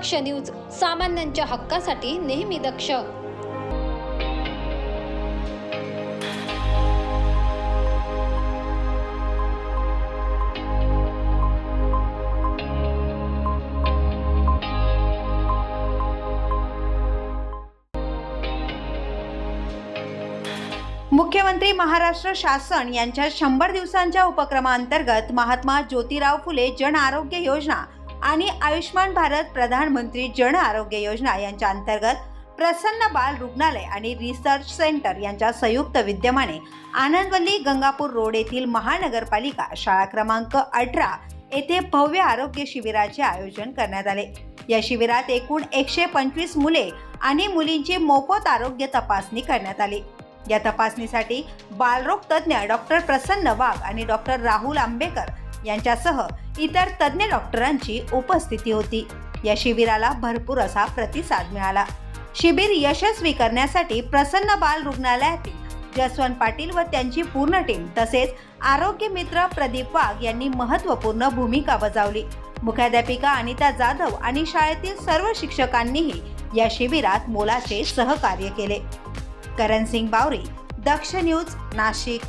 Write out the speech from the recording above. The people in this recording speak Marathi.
दक्ष न्यूज सामान्यांच्या हक्कासाठी नेहमी दक्ष. मुख्यमंत्री महाराष्ट्र शासन यांच्या शंभर दिवसांच्या उपक्रमांतर्गत महात्मा ज्योतिराव फुले जन आरोग्य योजना आणि आयुष्मान भारत प्रधानमंत्री जन आरोग्य योजना यांच्या अंतर्गत प्रसन्न बाल रुग्णालय आणि रिसर्च सेंटर यांच्या संयुक्त विद्यमाने आनंदवल्ली गंगापूर रोड येथील महानगरपालिका शाळा क्रमांक अठरा येथे भव्य आरोग्य शिबिराचे आयोजन करण्यात आले. या शिबिरात एकूण एकशे पंचवीस मुले आणि मुलींची मोफत आरोग्य तपासणी करण्यात आली. या तपासणीसाठी बालरोग तज्ज्ञ डॉक्टर प्रसन्न वाघ आणि डॉक्टर राहुल आंबेकर यांच्यासह इतर तज्ज्ञ डॉक्टरांची उपस्थिती होती. या शिबिराला भरपूर असा प्रतिसाद मिळाला. शिबिर यशस्वी करण्यासाठी प्रसन्न बाल रुग्णालयातील जसवंत पाटील व त्यांची पूर्ण टीम तसेच आरोग्य मित्र प्रदीप वाघ यांनी महत्त्वपूर्ण भूमिका बजावली. मुख्याध्यापिका अनिता जाधव आणि शाळेतील सर्व शिक्षकांनीही या शिबिरात मोलाचे सहकार्य केले. करण सिंग बावरी दक्ष न्यूज नाशिक.